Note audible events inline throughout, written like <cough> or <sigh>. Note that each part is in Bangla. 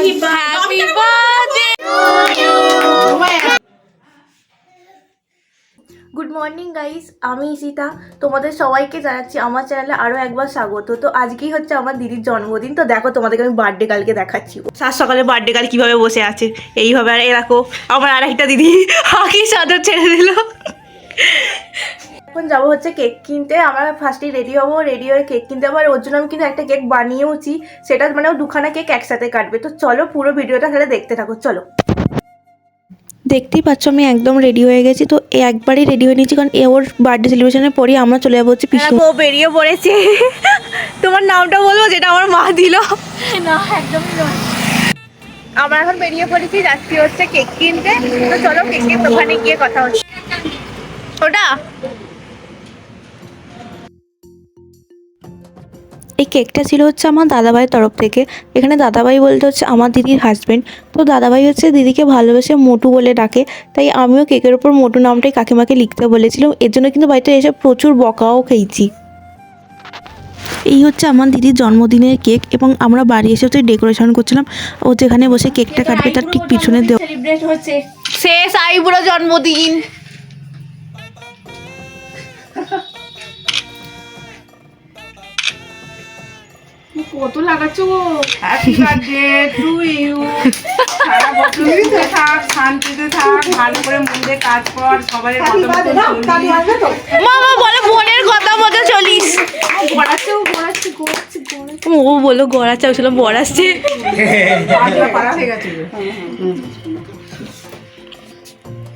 Happy birthday. Good morning guys আমি সীতা তোমাদের সবাইকে জানাচ্ছি আমার চ্যানেলে আরও একবার স্বাগত। তো আজকেই হচ্ছে আমার দিদির জন্মদিন। তো দেখো তোমাদেরকে আমি বার্থডে কালকে দেখাচ্ছি। সাত সকালে বার্থডে কাল কীভাবে বসে আছে এইভাবে আর এরকম আমার আর একটা দিদি হাকি চাদর ছেড়ে দিল। এখন যাব হচ্ছে কেক কিনতে। আমরা ফার্স্টেই রেডি হব রেডি হয়ে কেক কিনতে আর ওর জন্য আমি কিন্তু একটা কেক বানিয়েওছি। সেটা মানে ও দুখানা কেক একসাথে কাটবে। তো চলো পুরো ভিডিওটা তাহলে দেখতে থাকো চলো। দেখতেই পাচ্ছ আমি একদম রেডি হয়ে গেছি। তো এ একবারই রেডি হয়ে নিয়েছি। কারণ ওর বার্থডে সেলিব্রেশনের পরই আমরা চলে যাব হচ্ছে পিছু ও বেরিয়ে পড়েছে। তোমার নামটা বলব যেটা আমার মা দিল। না একদমই নয়। আমরা এখন বেরিয়ে পড়েছি যাচ্ছি হচ্ছে কেক কিনতে। তো চলো কেকের দোকানে গিয়ে কথা হচ্ছে ওটা? এই কেকটা ছিল হচ্ছে আমার দাদাভাইয়ের তরফ থেকে। এখানে দাদাভাই বলতে হচ্ছে আমার দিদির হাজব্যান্ড তো দাদাভাই হচ্ছে দিদিকে ভালোবেসে মোটু বলে ডাকে। তাই আমিও কেকের ওপর মোটু নামটাই কাকিমাকে লিখতে বলেছিলাম। এর জন্য কিন্তু বাড়িতে এসে প্রচুর বকাও খেয়েছি। এই হচ্ছে আমার দিদির জন্মদিনের কেক এবং আমরা বাড়ি এসে হচ্ছে ডেকোরেশন করছিলাম। ও যেখানে বসে কেকটা কাটবে তার ঠিক পিছনে দেওয়া শেষ, আইবুড়ো জন্মদিন। কত লাগাচ্ছো হ্যাপি বার্থডে টু ইউ সারা বছর সুখে থাক শান্তিতে থাক ভালো করে মন দিয়ে কাজ কর সবাই মামা বলে বোনের কথা মতো চলিস। ও বলো গড়াচ্ছে ছিলাম বড়াচ্ছে। পারা হয়ে গেছে।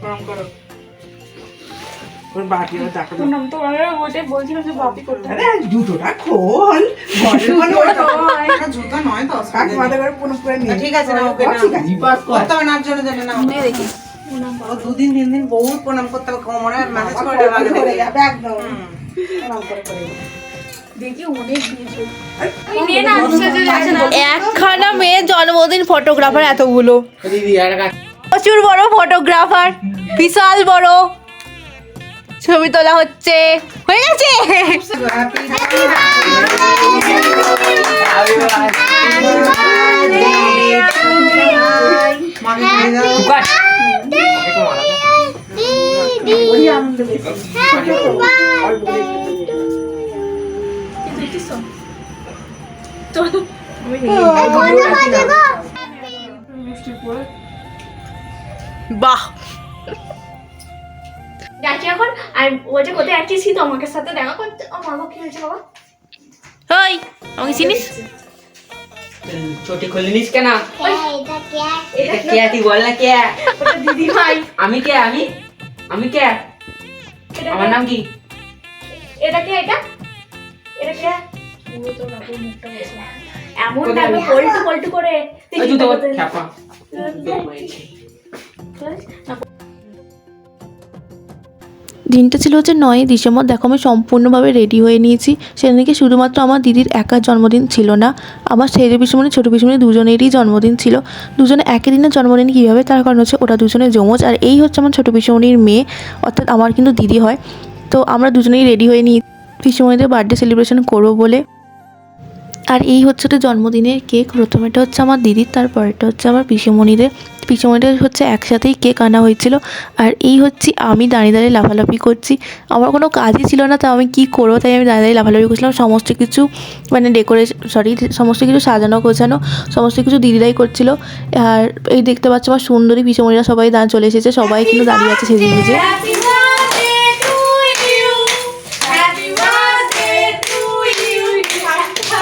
গরম করো। ওর বাটিও দেখো নাম তো আমরা বসে বলছিলাম যে বাপি করতে আরে জুতোটা খোল। ঘরের <laughs> কোনো ওটা জুতো নয়। তো কাক মাথা করে পুরো পুরো নিয়ে। ঠিক আছে না ওকে ঠিক আছে। করতে হবে না জন্য না দেখি দুদিন তিন দিন বহুত প্রণাম করতে হবে কোমরে ম্যানেজ করে করে যাবে একদম। প্রণাম করে করে দেখি নিয়ে না আসছে না? একখানা মেয়ে জন্মদিন ফটোগ্রাফার এতগুলো। প্রচুর বড় ফটোগ্রাফার বিশাল বড়। ছবি তোলা হচ্ছে। হয়ে গেছে? বাহ। আর ও যে কোথায় আটকেছি তো আমাকে সাথে দেখা করতে ও মামা কি হয়েছে বাবা। হই আমাকে চিনিস? চটি খুলে নিস কেন? এটা কে? তুই বল না কে? দিদি ভাই। আমি কে? আমি? আমি কে? আমার নাম কি? এটা কে এটা? এটা কে? এমন করে দিনটা ছিল হচ্ছে নয় ডিসেম্বর। দেখো, আমি সম্পূর্ণভাবে রেডি হয়ে নিয়েছি। সেদিনকে শুধুমাত্র আমার দিদির একার জন্মদিন ছিল না, আমার ছেলে পিসমণি, ছোটো পিসমণি দুজনেরই জন্মদিন ছিল। দুজনে একই দিনের জন্মদিন কীভাবে, তার কারণ হচ্ছে ওটা দুজনে যমজ। আর এই হচ্ছে আমার ছোটো পিসমণির মেয়ে, অর্থাৎ আমার কিন্তু দিদি হয়। তো আমরা দুজনেই রেডি হয়ে নিই পিসমণিদের বার্থডে সেলিব্রেশন করব বলে। আর এই হচ্ছে তো জন্মদিনের কেক। প্রথমেটা হচ্ছে আমার দিদির তারপরেটা হচ্ছে আমার পিসেমণিদের। পিসেমণিদের হচ্ছে একসাথেই কেক আনা হয়েছিল। আর এই হচ্ছে আমি দাঁড়িয়ে দাঁড়িয়ে লাফালাফি করছি। আমার কোনো কাজই ছিল না তা আমি কী করব তাই আমি দাঁড়িয়ে দাঁড়িয়ে লাফালাফি করছিলাম। সমস্ত কিছু মানে ডেকোরেশন সরি সমস্ত কিছু সাজানো, গোছানো, সমস্ত কিছু দিদিরাই করছিল। আর এই দেখতে পাচ্ছ আমার সুন্দরী পিসেমণিরা সবাই দাঁড় চলে এসেছে। সবাই কিন্তু দাঁড়িয়ে আছে সেদিন বুঝে Happy birthday to you. Happy birthday to you.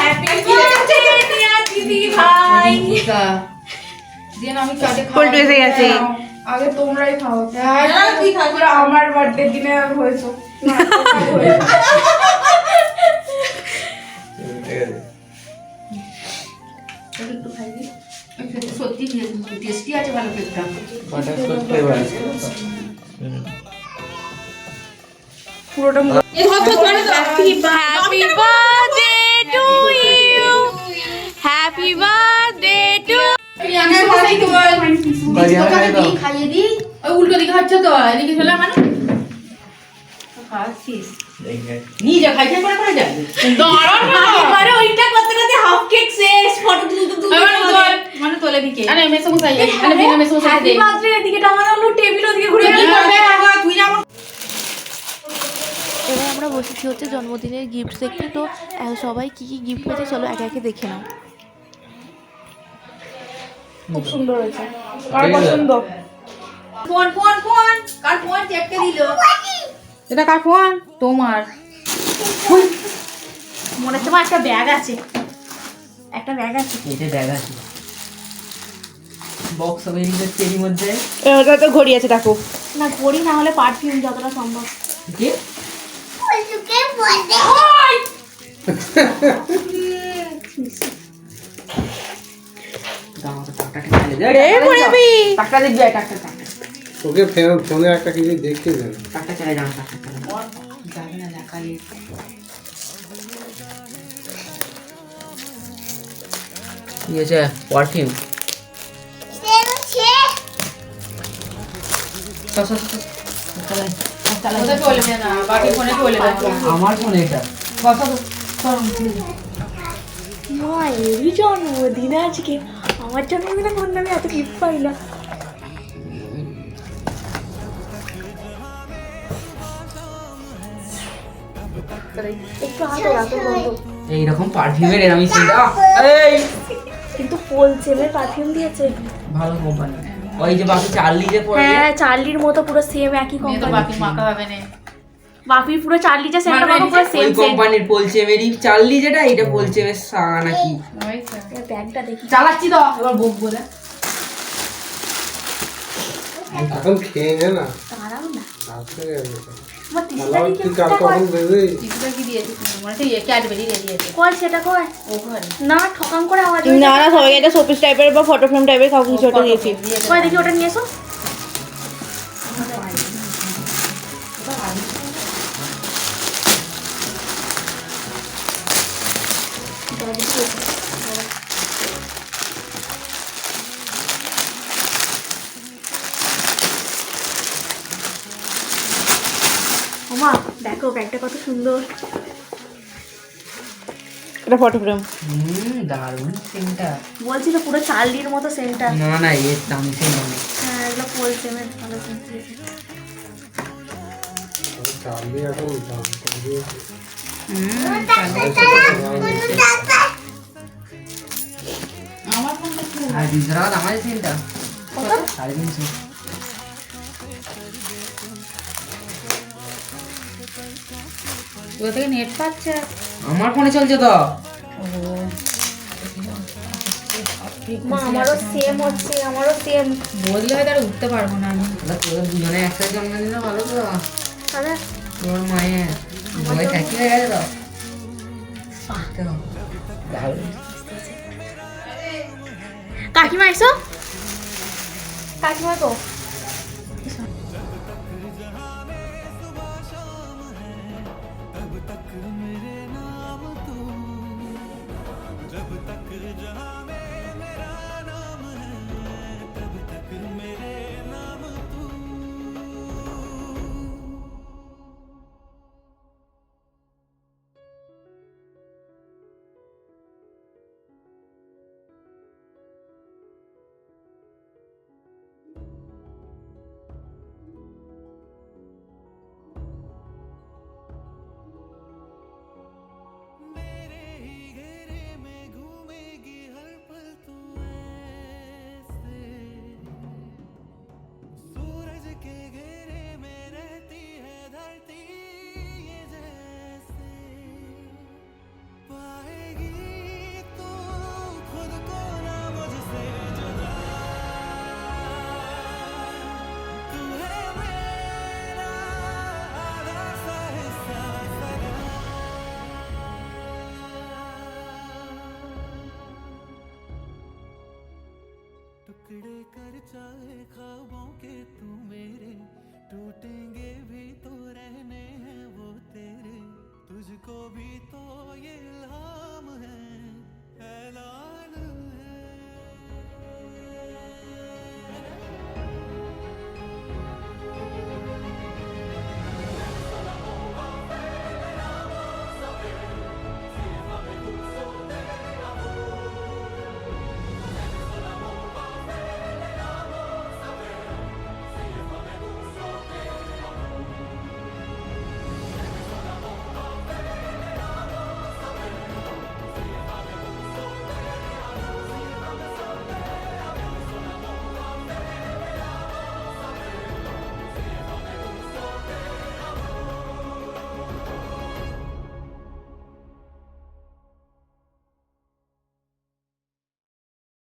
Happy birthday dear দিদি ভাই। পল্টু এসে গেছে। আগে তোমরাই খাও। পুরো আমার বার্থডে দিনে হয়েছো। Happy birthday to you. Happy উল্টো দিকে হচ্ছে তো এদিকে চলে মানে। নিজে খাইতে করে করে যাবে আরে ওইটা করতে করতে হাফ কেক শেষ ফটো তুলতে তুলতে মানে তোলে দিকে আরে মেসো মশাই বিনা মেসো মশাই হ্যাপি বার্থডে এদিকে টাঙানো টেবিল ওদিকে ঘুরে কি করবে? বাবা তুই যেমন এবার আমরা বসেছি হচ্ছে জন্মদিনের গিফট দেখতে তো সবাই কি কি গিফট পেয়েছে চলো একে একে দেখে নাও। খুব সুন্দর হয়েছে। আর পছন্দ? Phone phone phone. কার ফোন? চেপকে দিল। এটা কার ফোন? তোমার। মনে হচ্ছে আমার একটা ব্যাগ আছে। একটা ব্যাগ আছে। এটা ব্যাগ আছে। বক্স বেরিয়ে যাচ্ছে এরই মধ্যে। ওটা তো ঘড়ি আছে দেখো। না ঘড়ি না হলে পারফিউম যতটা সম্ভব। কি? দাও <laughs> আমাকে টাকাটা ঠেলে টাকা দেখবি টাকা টাকা ওকে ফোনে একটা কিছু দেখতে দেন টাকা চলে যাও টাকা চলে। যাবে না? দেখালে কি হয়েছে পারফিউম আমার ফোন এটা। এরই জন্মদিন আজকে। আমার জন্মদিনে কোন আমি এত গিফট পাই না একটু হাতে রাখো বন্ধু এইরকম পারফিউমের এরকম সেটা এই! কিন্তু পোল সেমের পারফিউম দিয়েছে। ভালো কোম্পানি ওই যে বাকি চার্লি যে পড়ে হ্যাঁ চার্লির মতো পুরো সেম একই কোম্পানি বাকি মাখা হবে না। বাপি পুরো চার্লি যা সেন্টার মানে পুরো সেম সেম কোম্পানির পোলচেমেরই চার্লি যেটা এটা পোলচেমের সা নাকি। ব্যাগটা দেখি। চালাচ্ছি তো এবার বকবো না এখন খেয়ে নে না? মনে সেটা না ঠকাম করে আওয়াজ না না সবাইকে একটা শোপিস টাইপের বা ফটো ফ্রেম টাইপের কাউকে কিছু একটা দিয়েছে। দেখি ওটা নিয়ে এসো। দেখো ব্যাগটা কত সুন্দর। একটা ফটো ফ্রেম হুম দারুণ সেন্টটা বলছি তো পুরো চার্লির মতো সেন্টার না না এর দাম সেন্ট অনেক হ্যাঁ এগুলো পোল সেমের ভালো সেন্ট এখন দাম আমার ফোনটা কি আর দাম আছে সেন্টটা সাড়ে তিনশো। কোথা থেকে নেট পাচ্ছে। আমার ফোনে চলছে তো। মা আমারও সেম হচ্ছে আমারও সেম বললে হয়তো আর উঠতে পারব না আমি। তাহলে তোদের দুজনে একসাথে জন্মদিন ভালো তো। দাদা তোর মায়ের। ভয় থাকি হয়ে গেছে তো। কাকিমা এসো। কাকিমা তো। टुकड़े कर चाहे खाबों के तू मेरे। टूटेंगे भी तो रहने हैं वो तेरे। तुझको भी तो ये लाम है, ऐलान